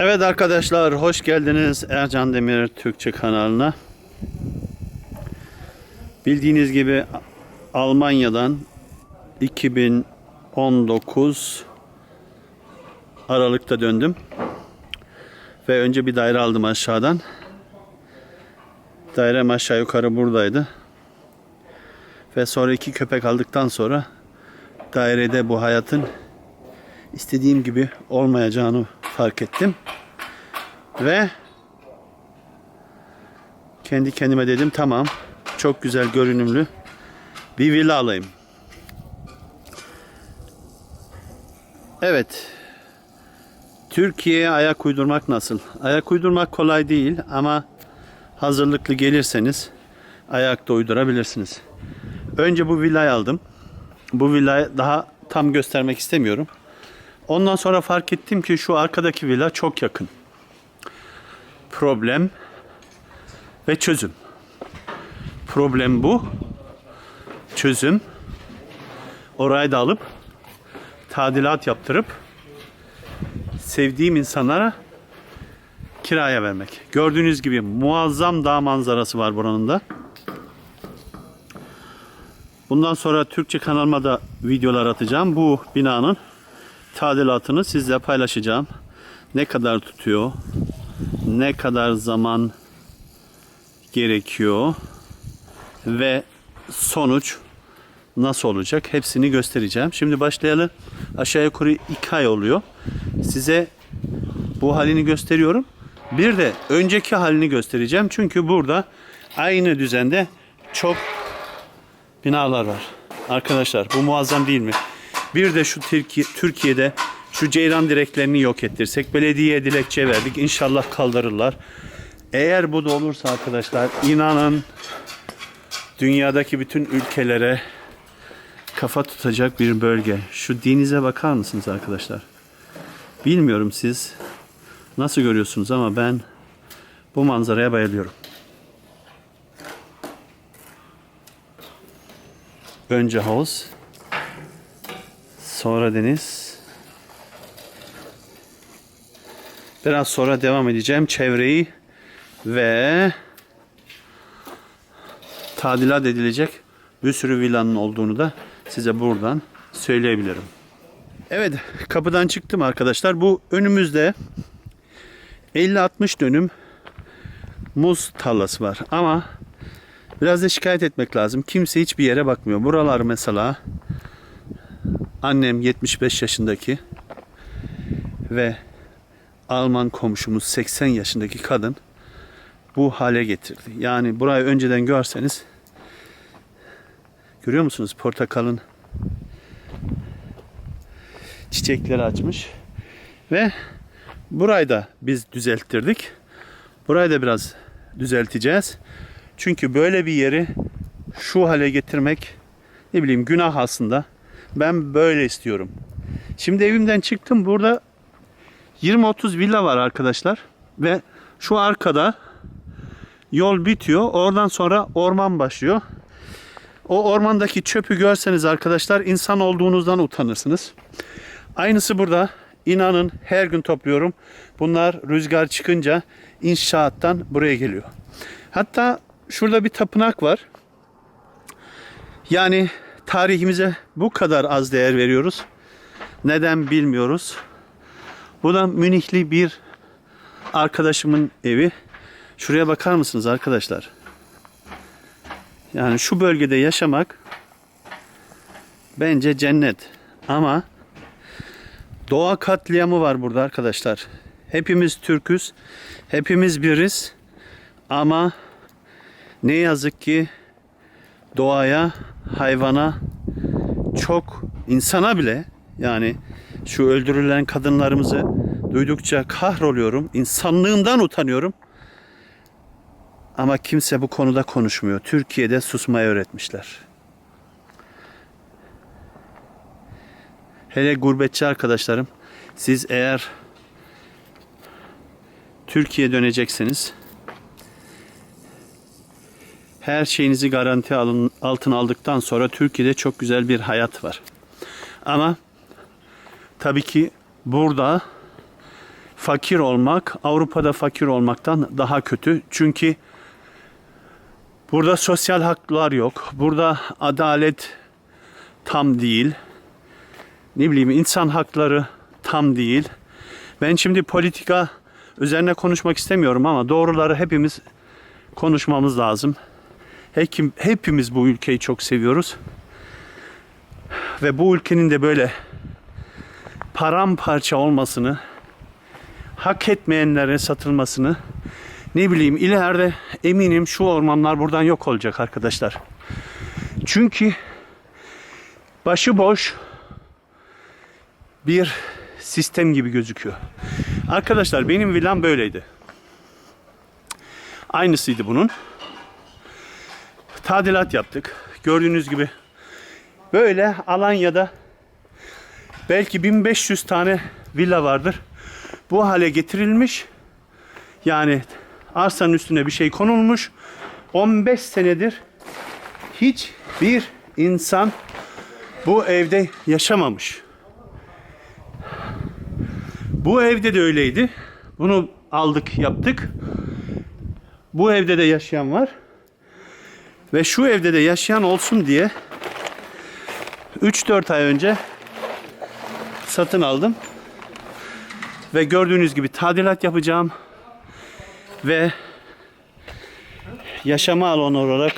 Evet arkadaşlar hoş geldiniz Ercan Demir Türkçe kanalına. Bildiğiniz gibi Almanya'dan 2019 Aralık'ta döndüm. Ve önce bir daire aldım aşağıdan. Dairem aşağı yukarı buradaydı. Ve sonra iki köpek aldıktan sonra dairede bu hayatın istediğim gibi olmayacağını fark ettim. Ve kendi kendime dedim tamam çok güzel görünümlü bir villa alayım. Evet. Türkiye'ye ayak uydurmak nasıl? Ayak uydurmak kolay değil ama hazırlıklı gelirseniz ayakta uydurabilirsiniz. Önce bu villayı aldım. Bu villayı daha tam göstermek istemiyorum. Ondan sonra fark ettim ki şu arkadaki villa çok yakın. Problem ve çözüm. Problem bu. Çözüm. Orayı da alıp tadilat yaptırıp sevdiğim insanlara kiraya vermek. Gördüğünüz gibi muazzam dağ manzarası var buranın da. Bundan sonra Türkçe kanalıma da videolar atacağım. Bu binanın tadilatını sizle paylaşacağım. Ne kadar tutuyor? Ne kadar zaman gerekiyor? Ve sonuç nasıl olacak? Hepsini göstereceğim. Şimdi başlayalım. Aşağı yukarı 2 ay oluyor. Size bu halini gösteriyorum. Bir de önceki halini göstereceğim. Çünkü burada aynı düzende çok binalar var. Arkadaşlar bu muazzam değil mi? Bir de şu Türkiye, Türkiye'de şu ceyran direklerini yok ettirsek. Belediyeye dilekçe verdik. İnşallah kaldırırlar. Eğer bu da olursa arkadaşlar inanın dünyadaki bütün ülkelere kafa tutacak bir bölge. Şu denize bakar mısınız arkadaşlar? Bilmiyorum siz nasıl görüyorsunuz ama ben bu manzaraya bayılıyorum. Önce havuz, sonra deniz. Biraz sonra devam edeceğim çevreyi ve tadilat edilecek bir sürü villanın olduğunu da size buradan söyleyebilirim. Evet kapıdan çıktım arkadaşlar. Bu önümüzde 50-60 dönüm muz tarlası var ama biraz da şikayet etmek lazım. Kimse hiçbir yere bakmıyor. Buralar mesela annem 75 yaşındaki ve Alman komşumuz 80 yaşındaki kadın bu hale getirdi. Yani burayı önceden görseniz görüyor musunuz portakalın çiçekleri açmış ve burayı da biz düzelttirdik. Burayı da biraz düzelteceğiz. Çünkü böyle bir yeri şu hale getirmek ne bileyim günah aslında. Ben böyle istiyorum. Şimdi evimden çıktım. Burada 20-30 villa var arkadaşlar. Ve şu arkada yol bitiyor. Oradan sonra orman başlıyor. O ormandaki çöpü görseniz arkadaşlar insan olduğunuzdan utanırsınız. Aynısı burada. İnanın her gün topluyorum. Bunlar rüzgar çıkınca inşaattan buraya geliyor. Hatta şurada bir tapınak var. Yani tarihimize bu kadar az değer veriyoruz. Neden bilmiyoruz. Bu da Münihli bir arkadaşımın evi. Şuraya bakar mısınız arkadaşlar? Yani şu bölgede yaşamak bence cennet. Ama doğa katliamı var burada arkadaşlar. Hepimiz Türküz. Hepimiz biriz. Ama ne yazık ki doğaya, hayvana çok insana bile yani şu öldürülen kadınlarımızı duydukça kahroluyorum. İnsanlığımdan utanıyorum. Ama kimse bu konuda konuşmuyor. Türkiye'de susmayı öğretmişler. Hele gurbetçi arkadaşlarım, siz eğer Türkiye'ye dönecekseniz her şeyinizi garanti alın, altına aldıktan sonra Türkiye'de çok güzel bir hayat var. Ama tabii ki burada fakir olmak Avrupa'da fakir olmaktan daha kötü. Çünkü burada sosyal haklar yok. Burada adalet tam değil. Ne bileyim insan hakları tam değil. Ben şimdi politika üzerine konuşmak istemiyorum ama doğruları hepimiz konuşmamız lazım. Hekim, hepimiz bu ülkeyi çok seviyoruz. Ve bu ülkenin de böyle paramparça olmasını, hak etmeyenlere satılmasını, ne bileyim ileride eminim şu ormanlar buradan yok olacak arkadaşlar. Çünkü başıboş bir sistem gibi gözüküyor. Arkadaşlar benim villam böyleydi. Aynısıydı bunun. Tadilat yaptık. Gördüğünüz gibi böyle Alanya'da belki 1500 tane villa vardır. Bu hale getirilmiş. Yani arsanın üstüne bir şey konulmuş. 15 senedir hiç bir insan bu evde yaşamamış. Bu evde de öyleydi. Bunu aldık, yaptık. Bu evde de yaşayan var. Ve şu evde de yaşayan olsun diye 3-4 ay önce satın aldım. Ve gördüğünüz gibi tadilat yapacağım. Ve yaşama alanı olarak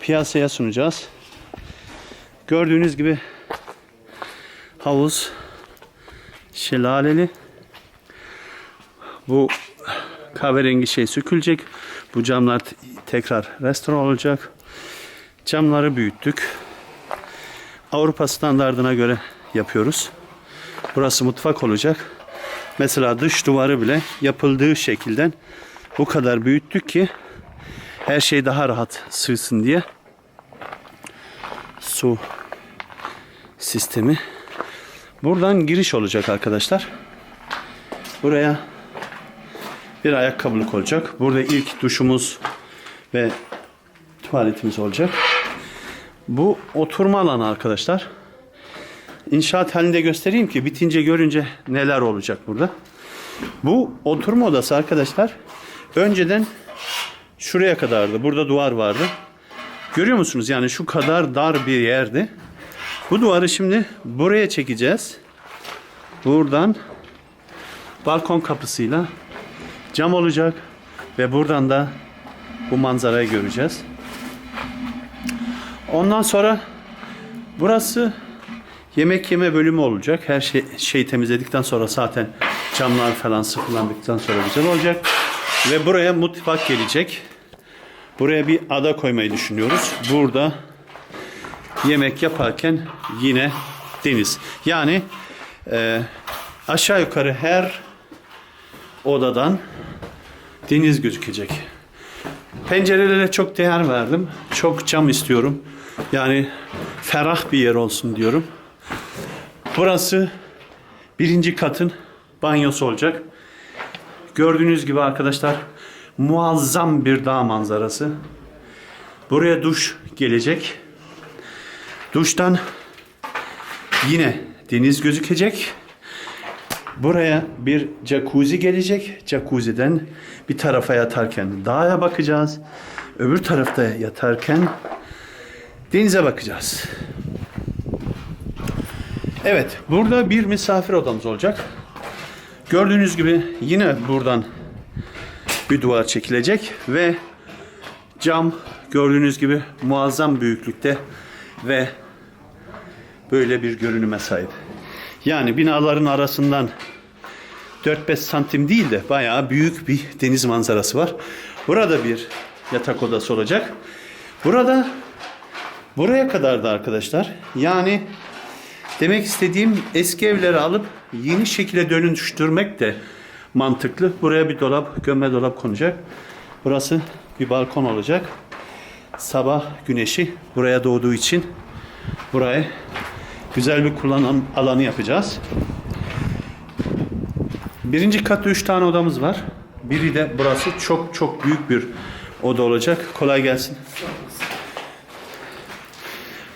piyasaya sunacağız. Gördüğünüz gibi havuz şelaleli. Bu kahverengi şey sökülecek. Bu camlar tekrar restore olacak. Camları büyüttük. Avrupa standardına göre yapıyoruz. Burası mutfak olacak. Mesela dış duvarı bile yapıldığı şekilden bu kadar büyüttük ki her şey daha rahat sığsın diye. Su sistemi. Buradan giriş olacak arkadaşlar. Buraya bir ayakkabılık olacak. Burada ilk duşumuz ve tuvaletimiz olacak. Bu oturma alanı arkadaşlar. İnşaat halinde göstereyim ki bitince görünce neler olacak burada. Bu oturma odası arkadaşlar. Önceden şuraya kadardı. Burada duvar vardı. Görüyor musunuz? Yani şu kadar dar bir yerdi. Bu duvarı şimdi buraya çekeceğiz. Buradan balkon kapısıyla cam olacak ve buradan da bu manzarayı göreceğiz. Ondan sonra burası yemek yeme bölümü olacak. Her şey şey temizledikten sonra zaten camlar falan sıfırlandıktan sonra güzel olacak. Ve buraya mutfak gelecek. Buraya bir ada koymayı düşünüyoruz. Burada yemek yaparken yine deniz. Yani e, aşağı yukarı her odadan deniz gözükecek. Pencerelere çok değer verdim. Çok cam istiyorum. Yani ferah bir yer olsun diyorum. Burası birinci katın banyosu olacak. Gördüğünüz gibi arkadaşlar muazzam bir dağ manzarası. Buraya duş gelecek. Duştan yine deniz gözükecek. Buraya bir jacuzzi gelecek. Jacuzzi'den bir tarafa yatarken dağa bakacağız. Öbür tarafta yatarken denize bakacağız. Evet, burada bir misafir odamız olacak. Gördüğünüz gibi yine buradan bir duvar çekilecek ve cam gördüğünüz gibi muazzam büyüklükte ve böyle bir görünüme sahip. Yani binaların arasından 4-5 santim değil de bayağı büyük bir deniz manzarası var. Burada bir yatak odası olacak. Burada buraya kadar da arkadaşlar yani demek istediğim eski evleri alıp yeni şekilde dönüştürmek de mantıklı. Buraya bir dolap, gömme dolap konacak. Burası bir balkon olacak. Sabah güneşi buraya doğduğu için buraya güzel bir kullanım alanı yapacağız. Birinci katta üç tane odamız var. Biri de burası çok çok büyük bir oda olacak. Kolay gelsin.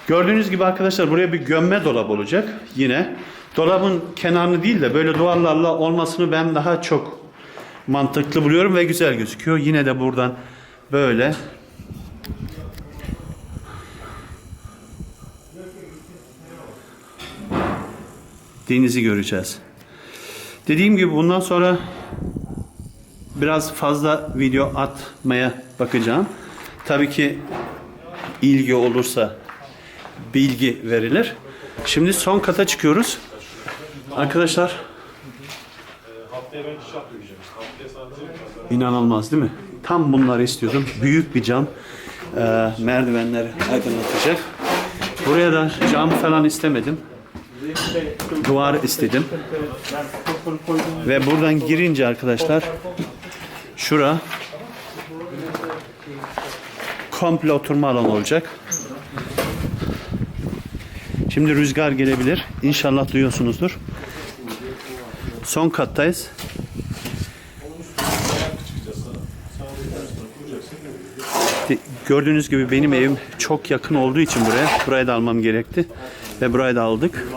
Gördüğünüz gibi arkadaşlar buraya bir gömme dolap olacak. Yine dolabın kenarını değil de böyle duvarlarla olmasını ben daha çok mantıklı buluyorum ve güzel gözüküyor. Yine de buradan böyle denizi göreceğiz. Dediğim gibi bundan sonra biraz fazla video atmaya bakacağım. Tabii ki ilgi olursa bilgi verilir. Şimdi son kata çıkıyoruz. Arkadaşlar inanılmaz değil mi? Tam bunları istiyordum. Büyük bir cam e, merdivenleri aydınlatacak. Buraya da cam falan istemedim. Duvar istedim. Ve buradan girince arkadaşlar şura komple oturma alanı olacak. Şimdi rüzgar gelebilir. İnşallah duyuyorsunuzdur. Son kattayız. Gördüğünüz gibi benim evim çok yakın olduğu için buraya, burayı da almam gerekti. Ve burayı da aldık.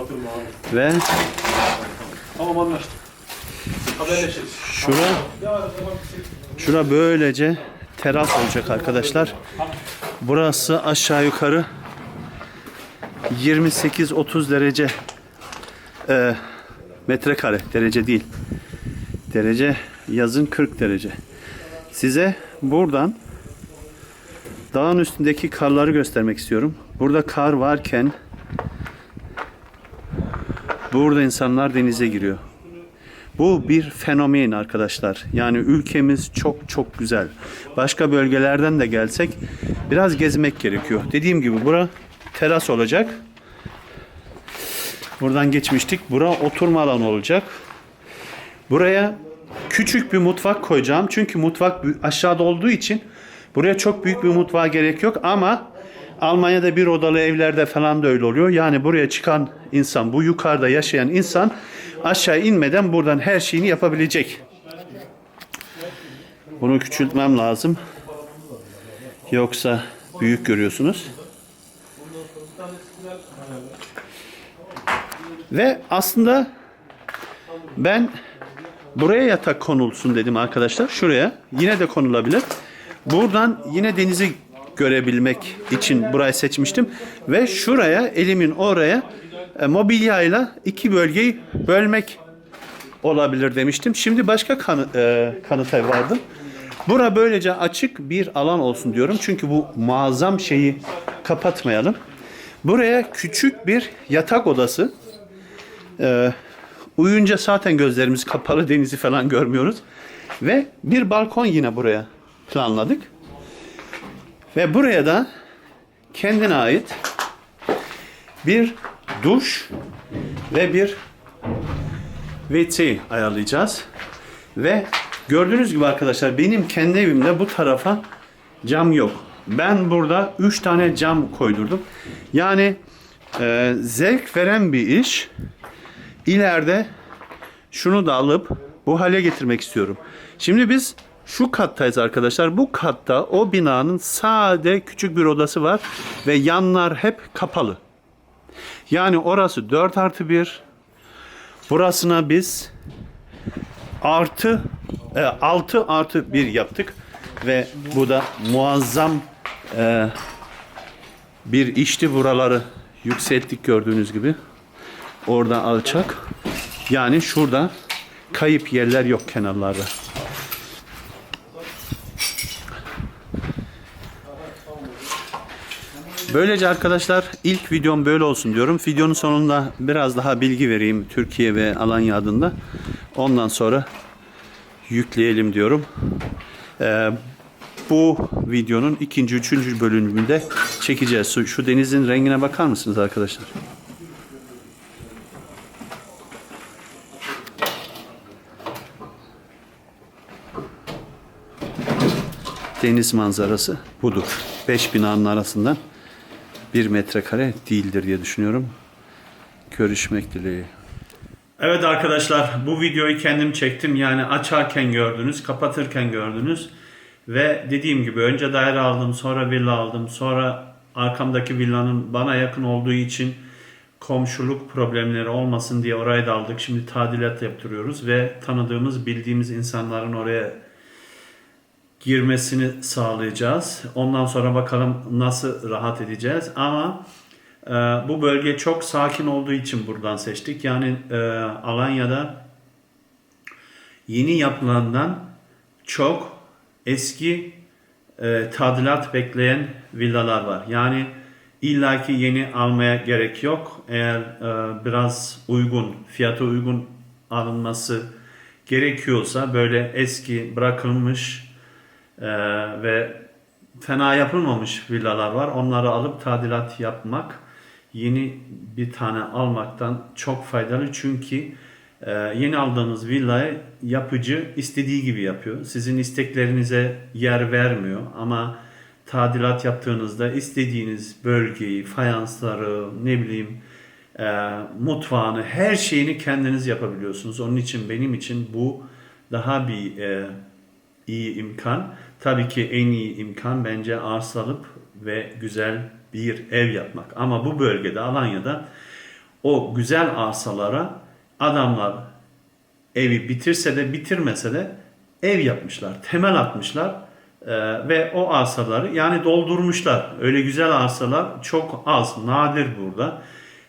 Ve Tamam anlaştık. Haberleşiriz. şura, şura böylece teras olacak arkadaşlar. Burası aşağı yukarı 28-30 derece e, metrekare derece değil. Derece yazın 40 derece. Size buradan dağın üstündeki karları göstermek istiyorum. Burada kar varken burada insanlar denize giriyor. Bu bir fenomen arkadaşlar. Yani ülkemiz çok çok güzel. Başka bölgelerden de gelsek biraz gezmek gerekiyor. Dediğim gibi bura teras olacak. Buradan geçmiştik. Bura oturma alanı olacak. Buraya küçük bir mutfak koyacağım. Çünkü mutfak aşağıda olduğu için buraya çok büyük bir mutfağa gerek yok ama Almanya'da bir odalı evlerde falan da öyle oluyor. Yani buraya çıkan insan, bu yukarıda yaşayan insan aşağı inmeden buradan her şeyini yapabilecek. Bunu küçültmem lazım. Yoksa büyük görüyorsunuz. Ve aslında ben buraya yatak konulsun dedim arkadaşlar. Şuraya. Yine de konulabilir. Buradan yine denizi görebilmek için burayı seçmiştim. Ve şuraya elimin oraya e, mobilyayla iki bölgeyi bölmek olabilir demiştim. Şimdi başka kanı, e, kanıta vardım. Bura böylece açık bir alan olsun diyorum. Çünkü bu muazzam şeyi kapatmayalım. Buraya küçük bir yatak odası ee, uyuyunca zaten gözlerimiz kapalı denizi falan görmüyoruz. Ve bir balkon yine buraya planladık. Ve buraya da kendine ait bir duş ve bir WC ayarlayacağız. Ve gördüğünüz gibi arkadaşlar benim kendi evimde bu tarafa cam yok. Ben burada 3 tane cam koydurdum. Yani e, zevk veren bir iş. İleride şunu da alıp bu hale getirmek istiyorum. Şimdi biz şu kattayız arkadaşlar. Bu katta o binanın sade küçük bir odası var ve yanlar hep kapalı. Yani orası 4 artı 1. Burasına biz artı e, 6 artı 1 yaptık ve bu da muazzam e, bir işti buraları yükselttik gördüğünüz gibi. Orada alçak. Yani şurada kayıp yerler yok kenarlarda. Böylece arkadaşlar ilk videom böyle olsun diyorum. Videonun sonunda biraz daha bilgi vereyim Türkiye ve Alanya adında. Ondan sonra yükleyelim diyorum. Ee, bu videonun ikinci, üçüncü bölümünde çekeceğiz. Şu- Şu denizin rengine bakar mısınız arkadaşlar? Deniz manzarası budur. Beş binanın arasından bir metrekare değildir diye düşünüyorum. Görüşmek dileğiyle. Evet arkadaşlar bu videoyu kendim çektim. Yani açarken gördünüz, kapatırken gördünüz. Ve dediğim gibi önce daire aldım, sonra villa aldım. Sonra arkamdaki villanın bana yakın olduğu için komşuluk problemleri olmasın diye orayı da aldık. Şimdi tadilat yaptırıyoruz ve tanıdığımız, bildiğimiz insanların oraya girmesini sağlayacağız. Ondan sonra bakalım nasıl rahat edeceğiz. Ama e, bu bölge çok sakin olduğu için buradan seçtik. Yani e, Alanya'da yeni yapılandan çok eski e, tadilat bekleyen villalar var. Yani illaki yeni almaya gerek yok. Eğer e, biraz uygun, fiyatı uygun alınması gerekiyorsa böyle eski bırakılmış e, ve fena yapılmamış villalar var. Onları alıp tadilat yapmak yeni bir tane almaktan çok faydalı. Çünkü e, yeni aldığınız villayı yapıcı istediği gibi yapıyor. Sizin isteklerinize yer vermiyor ama tadilat yaptığınızda istediğiniz bölgeyi, fayansları, ne bileyim e, mutfağını, her şeyini kendiniz yapabiliyorsunuz. Onun için benim için bu daha bir e, iyi imkan. Tabii ki en iyi imkan bence arsa alıp ve güzel bir ev yapmak. Ama bu bölgede Alanya'da o güzel arsalara adamlar evi bitirse de bitirmese de ev yapmışlar, temel atmışlar Ee, ve o arsaları yani doldurmuşlar. Öyle güzel arsalar çok az, nadir burada.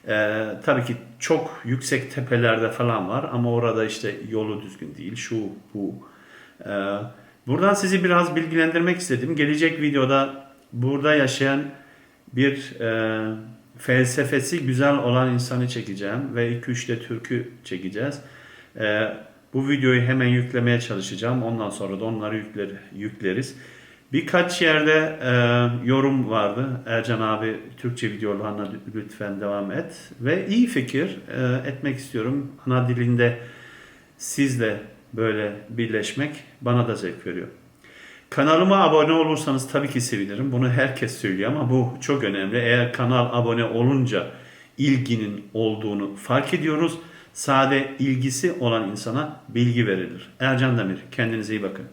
Ee, tabii ki çok yüksek tepelerde falan var ama orada işte yolu düzgün değil, şu bu. Ee, buradan sizi biraz bilgilendirmek istedim. Gelecek videoda burada yaşayan bir e, felsefesi güzel olan insanı çekeceğim ve 2-3 de türkü çekeceğiz. Ee, bu videoyu hemen yüklemeye çalışacağım. Ondan sonra da onları yükler, yükleriz. Birkaç yerde e, yorum vardı. Ercan abi Türkçe videolarına lütfen devam et. Ve iyi fikir e, etmek istiyorum. Ana dilinde sizle böyle birleşmek bana da zevk veriyor. Kanalıma abone olursanız tabii ki sevinirim. Bunu herkes söylüyor ama bu çok önemli. Eğer kanal abone olunca ilginin olduğunu fark ediyoruz. Sade ilgisi olan insana bilgi verilir. Ercan Demir, kendinize iyi bakın.